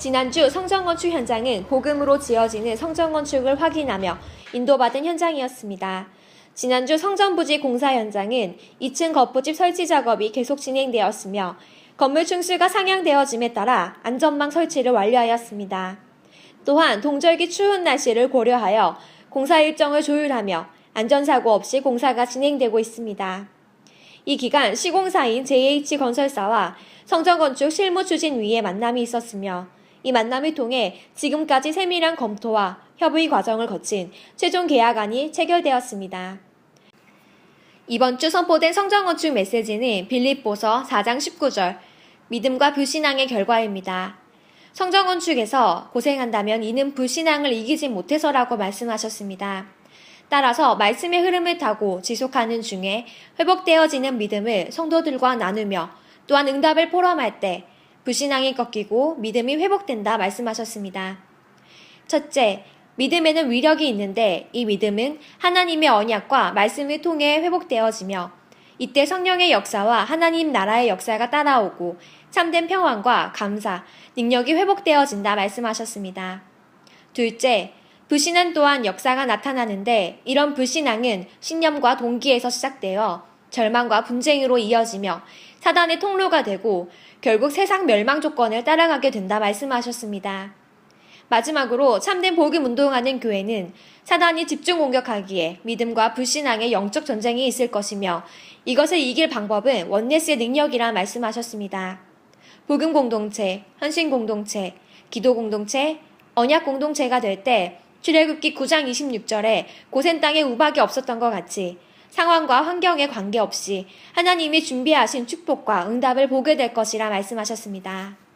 지난주 성전건축 현장은 복음으로 지어지는 성전건축을 확인하며 인도받은 현장이었습니다. 지난주 성전부지 공사 현장은 2층 겉부집 설치 작업이 계속 진행되었으며 건물 층수가 상향되어짐에 따라 안전망 설치를 완료하였습니다. 또한 동절기 추운 날씨를 고려하여 공사 일정을 조율하며 안전사고 없이 공사가 진행되고 있습니다. 이 기간 시공사인 JH건설사와 성전건축 실무추진위의 만남이 있었으며 이 만남을 통해 지금까지 세밀한 검토와 협의 과정을 거친 최종 계약안이 체결되었습니다. 이번 주 선포된 성전건축 메시지는 빌립보서 4장 19절 믿음과 불신앙의 결과입니다. 성전건축에서 고생한다면 이는 불신앙을 이기지 못해서라고 말씀하셨습니다. 따라서 말씀의 흐름을 타고 지속하는 중에 회복되어지는 믿음을 성도들과 나누며 또한 응답을 포럼할 때 불신앙이 꺾이고 믿음이 회복된다 말씀하셨습니다. 첫째, 믿음에는 위력이 있는데 이 믿음은 하나님의 언약과 말씀을 통해 회복되어지며 이때 성령의 역사와 하나님 나라의 역사가 따라오고 참된 평안과 감사, 능력이 회복되어진다 말씀하셨습니다. 둘째, 불신앙 또한 역사가 나타나는데 이런 불신앙은 신념과 동기에서 시작되어 절망과 분쟁으로 이어지며 사단의 통로가 되고 결국 세상 멸망 조건을 따라가게 된다 말씀하셨습니다. 마지막으로 참된 복음 운동하는 교회는 사단이 집중 공격하기에 믿음과 불신앙의 영적 전쟁이 있을 것이며 이것을 이길 방법은 원네스의 능력이라 말씀하셨습니다. 복음 공동체, 헌신 공동체, 기도 공동체, 언약 공동체가 될 때 출애굽기 9장 26절에 고센 땅에 우박이 없었던 것 같이 상황과 환경에 관계없이 하나님이 준비하신 축복과 응답을 보게 될 것이라 말씀하셨습니다.